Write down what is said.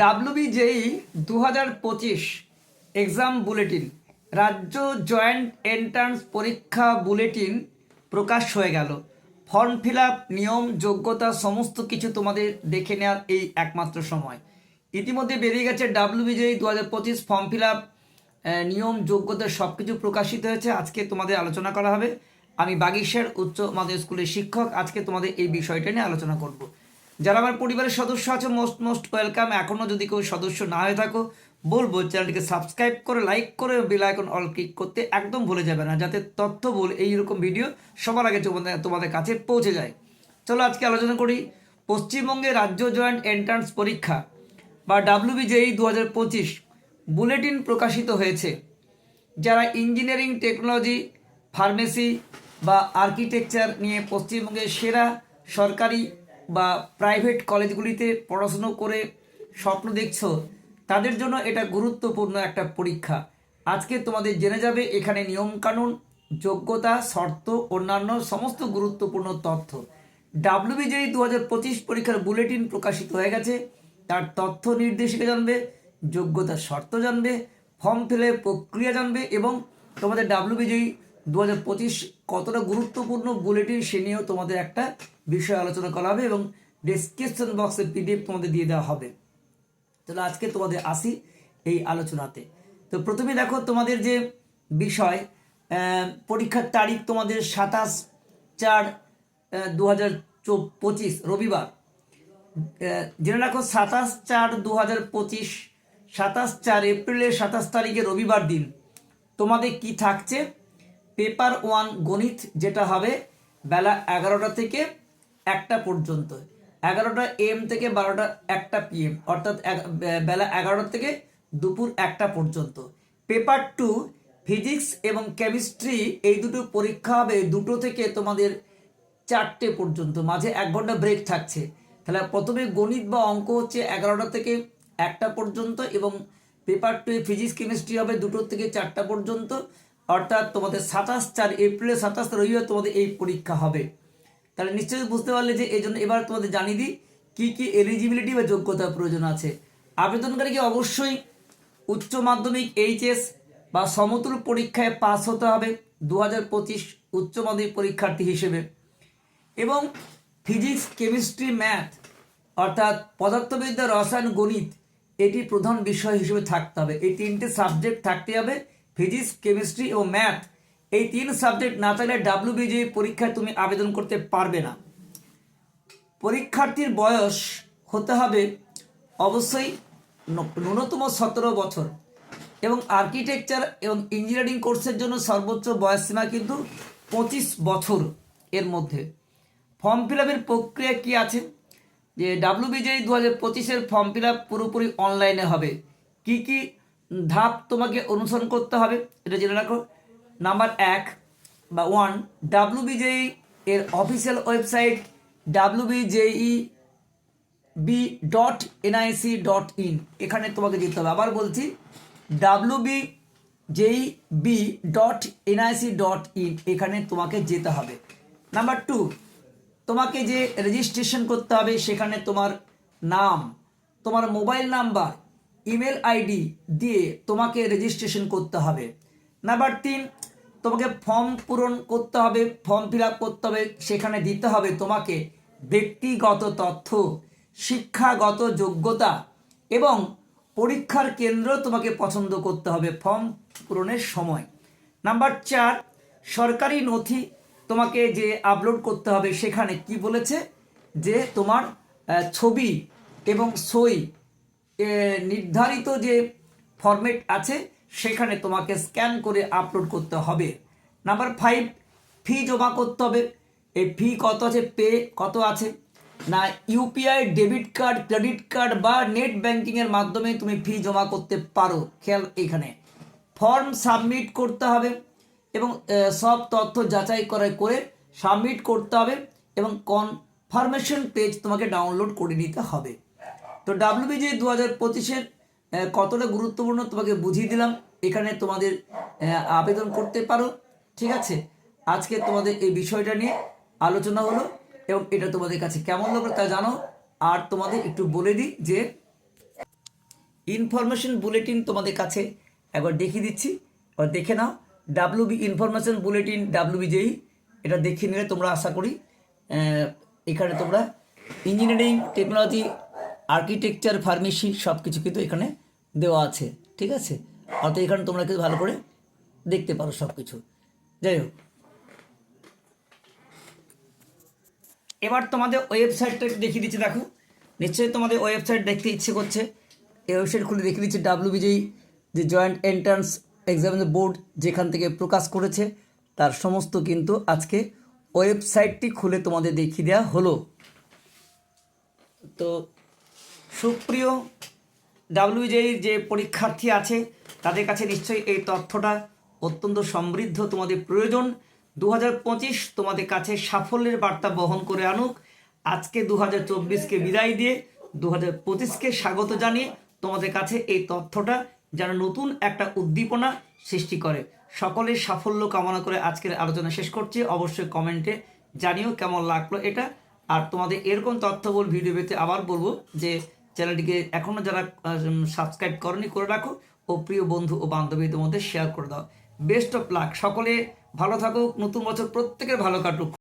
WBJEE দু হাজার পঁচিশ এক্সাম বুলেটিন, রাজ্য জয়েন্ট এন্ট্রান্স পরীক্ষা বুলেটিন প্রকাশ হয়ে গেল। ফর্ম ফিল নিয়ম, যোগ্যতা, সমস্ত কিছু তোমাদের দেখে নেওয়ার এই একমাত্র সময়। ইতিমধ্যে বেরিয়ে গেছে ডাব্লিউবিজেই দু হাজার পঁচিশ ফর্ম ফিল নিয়ম, যোগ্যতা সব কিছু প্রকাশিত হয়েছে। আজকে তোমাদের আলোচনা করা হবে। আমি বাগিশের উচ্চ মাধ্যমিক স্কুলের শিক্ষক। আজকে তোমাদের এই বিষয়টা নিয়ে আলোচনা করব। যারা আমার পরিবারের সদস্য আছে মোস্ট মোস্ট ওয়েলকাম এখনও যদি কেউ সদস্য না হয়ে থাকো, বলব চ্যানেলটিকে সাবস্ক্রাইব করে লাইক করে বেল আইকন অল ক্লিক করতে একদম ভুলে যাবে না, যাতে তথ্য বল এইরকম ভিডিও সবার আগে তোমাদের তোমাদের কাছে পৌঁছে যায়। চলো আজকে আলোচনা করি পশ্চিমবঙ্গে রাজ্য জয়েন্ট এন্ট্রান্স পরীক্ষা বা ডাব্লিউবিজেই দু হাজার পঁচিশ বুলেটিন প্রকাশিত হয়েছে। যারা ইঞ্জিনিয়ারিং টেকনোলজি ফার্মেসি বা আর্কিটেকচার নিয়ে পশ্চিমবঙ্গের সেরা সরকারি বা প্রাইভেট কলেজগুলিতে পড়াশুনো করে স্বপ্ন দেখছ, তাদের জন্য এটা গুরুত্বপূর্ণ একটা পরীক্ষা। আজকে তোমাদের জেনে যাবে, এখানে নিয়মকানুন, যোগ্যতা, শর্ত, অন্যান্য সমস্ত গুরুত্বপূর্ণ তথ্য। ডাব্লিউবিজেই দু হাজার পঁচিশ পরীক্ষার বুলেটিন প্রকাশিত হয়ে গেছে। তার তথ্য নির্দেশিকা জানবে যোগ্যতার শর্ত জানবে ফর্ম ফিলে প্রক্রিয়া জানবে এবং তোমাদের ডাব্লিউবিজেই দু হাজার পঁচিশ কতটা গুরুত্বপূর্ণ বুলেটিন সে নিয়েও তোমাদের একটা বিষয় আলোচনা করা হবে এবং ডিসক্রিপশন বক্সে পিডিএফ তোমাদের দিয়ে দেওয়া হবে। তাহলে আজকে তোমাদের আসি এই আলোচনাতে। তো প্রথমে দেখো তোমাদের যে বিষয় পরীক্ষার তারিখ তোমাদের সাতাশ চার দু হাজার পঁচিশ রবিবার। জেনে রাখো সাতাশ চার দু হাজার পঁচিশ, সাতাশ চার এপ্রিলের সাতাশ তারিখে রবিবার দিন। তোমাদের কি থাকছে? পেপার ওয়ান গণিত যেটা হবে বেলা এগারোটা থেকে একটা পর্যন্ত। এগারোটা এম থেকে বারোটা একটা পিএম, অর্থাৎ এক- বে- বেলা এগারোটা থেকে দুপুর একটা পর্যন্ত। পেপার টু, ফিজিক্স এবং কেমিস্ট্রি, এই দুটো পরীক্ষা হবে দুটো থেকে তোমাদের চারটে পর্যন্ত। মাঝে এক ঘণ্টা ব্রেক থাকছে। তাহলে প্রথমে গণিত বা অঙ্ক হচ্ছে এগারোটা থেকে একটা পর্যন্ত এবং পেপার টু ফিজিক্স, কেমিস্ট্রি হবে দুটো থেকে চারটা পর্যন্ত। অর্থাৎ তোমাদের সাতাশ চার এপ্রিলের সাতাশ রবিবার তোমাদের এই পরীক্ষা হবে। তাহলে নিশ্চয়ই বুঝতে পারলে যে এই জন্য এবার তোমাদের জানিয়ে দিই কী কী এলিজিবিলিটি বা যোগ্যতার প্রয়োজন আছে। আবেদনকারীকে অবশ্যই উচ্চ মাধ্যমিক, এইচএস বা সমতুল পরীক্ষায় পাস হতে হবে দু হাজার পঁচিশ উচ্চ মাধ্যমিক পরীক্ষার্থী হিসেবে। এবং ফিজিক্স কেমিস্ট্রি ম্যাথ অর্থাৎ পদার্থবিদ্যা, রসায়ন, গণিত এটি প্রধান বিষয় হিসেবে থাকতে হবে। এই তিনটে সাবজেক্ট থাকতে হবে ফিজিক্স, কেমিস্ট্রি ও ম্যাথ, এই তিন সাবজেক্ট না থাকলে ডাব্লিউবিজি পরীক্ষায় তুমি আবেদন করতে পারবে না। পরীক্ষার্থীর বয়স হতে হবে অবশ্যই ন্যূনতম সতেরো বছর এবং আর্কিটেকচার এবং ইঞ্জিনিয়ারিং কোর্সের জন্য সর্বোচ্চ বয়সসীমা কিন্তু পঁচিশ বছর এর মধ্যে। ফর্ম ফিল আপের প্রক্রিয়া কি আছে? যে ডাব্লিউবিজেই দু হাজার পঁচিশের ফর্ম ফিল আপ পুরোপুরি অনলাইনে হবে। কি কি ধাপ তোমাকে অনুসরণ করতে হবে, এটা জেনে রাখো। নাম্বার এক বা ওয়ান ডাব্লিউবিজেই এর official website WBJEE B dot NIC dot in এখানে তোমাকে যেতে হবে। আবার বলছি W B JEE B dot NIC dot in এখানে তোমাকে যেতে হবে। নাম্বার টু, তোমাকে যে রেজিস্ট্রেশন করতে হবে, সেখানে তোমার নাম, তোমার মোবাইল নাম্বার ইমেল আইডি দিয়ে তোমাকে রেজিস্ট্রেশন করতে হবে। নাম্বার তিন, তোমাকে ফর্ম পূরণ করতে হবে ফর্ম ফিল করতে হবে, সেখানে দিতে হবে তোমাকে ব্যক্তিগত তথ্য, শিক্ষাগত যোগ্যতা এবং পরীক্ষার কেন্দ্র তোমাকে পছন্দ করতে হবে ফর্ম পূরণের সময়। নাম্বার চার, সরকারি নথি তোমাকে যে আপলোড করতে হবে সেখানে কি বলেছে? যে তোমার ছবি এবং সই নির্ধারিত যে ফরম্যাট আছে, সেখানে তোমাকে স্ক্যান করে আপলোড করতে হবে। নাম্বার ফাইভ ফি জমা করতে হবে। এই ফি কত আছে? পে কত আছে? না UPI debit card credit card বা নেট ব্যাংকিংয়ের মাধ্যমে তুমি ফি জমা করতে পারো। খেয়াল এখানে। ফর্ম সাবমিট করতে হবে এবং সব তথ্য যাচাই করে করে সাবমিট করতে হবে এবং কনফার্মেশন পেজ তোমাকে ডাউনলোড করে নিতে হবে। তো ডাব্লিউবিজি দু হাজার পঁচিশের কতটা গুরুত্বপূর্ণ তোমাকে বুঝিয়ে দিলাম। এখানে তোমাদের আবেদন করতে পারো, ঠিক আছে? আজকে তোমাদের এই বিষয়টা নিয়ে আলোচনা হলো এবং এটা তোমাদের কাছে কেমন লাগল তা জানো। আর তোমাদের একটু বলে দিই যে ইনফরমেশন বুলেটিন তোমাদের কাছে একবার দেখিয়ে দিচ্ছি। এবার দেখে নাও W B information bulletin W বিজয়ী এটা দেখে নিলে তোমরা আশা করি এখানে তোমরা ইঞ্জিনিয়ারিং, টেকনোলজি আর্কিটেকচার ফার্মেসি সব কিছু কিন্তু এখানে দেওয়া আছে, ঠিক আছে? অর্থাৎ এখানে তোমরা কিন্তু ভালো করে দেখতে পারো সব কিছু যাই হোক। এবার তোমাদের ওয়েবসাইটটা দেখিয়ে দিচ্ছি, দেখো। নিশ্চয়ই তোমাদের ওয়েবসাইট দেখতে ইচ্ছে করছে। এই ওয়েবসাইট খুলে দেখিয়ে দিচ্ছি ডাব্লিউ বিজয়ী যে জয়েন্ট এন্ট্রান্স এক্সামিনের বোর্ড যেখান থেকে প্রকাশ করেছে, তার সমস্ত কিন্তু আজকে ওয়েবসাইটটি খুলে তোমাদের দেখিয়ে দেওয়া হলো। তো সুপ্রিয় ডাব্লিউজেই যে পরীক্ষার্থী আছে, তাদের কাছে নিশ্চয়ই এই তথ্যটা অত্যন্ত সমৃদ্ধ, তোমাদের প্রয়োজন। দু তোমাদের কাছে সাফল্যের বার্তা বহন করে আনুক। আজকে দু হাজার বিদায় দিয়ে দু হাজার স্বাগত জানিয়ে তোমাদের কাছে এই তথ্যটা যেন নতুন একটা উদ্দীপনা সৃষ্টি করে। সকলের সাফল্য কামনা করে আজকের আলোচনা শেষ করছি। অবশ্যই কমেন্টে জানিও কেমন লাগল এটা। আর তোমাদের এরকম তথ্যবল ভিডিও পেতে আবার বলব যে চ্যানেলটিকে এখনও যারা সাবস্ক্রাইব করনি, করে রাখো। ও প্রিয় বন্ধু ও বান্ধবীদের মধ্যে শেয়ার করে দাও। বেস্ট অফ লাক সকলে ভালো থাকুক। নতুন বছর প্রত্যেকের ভালো কাটুক।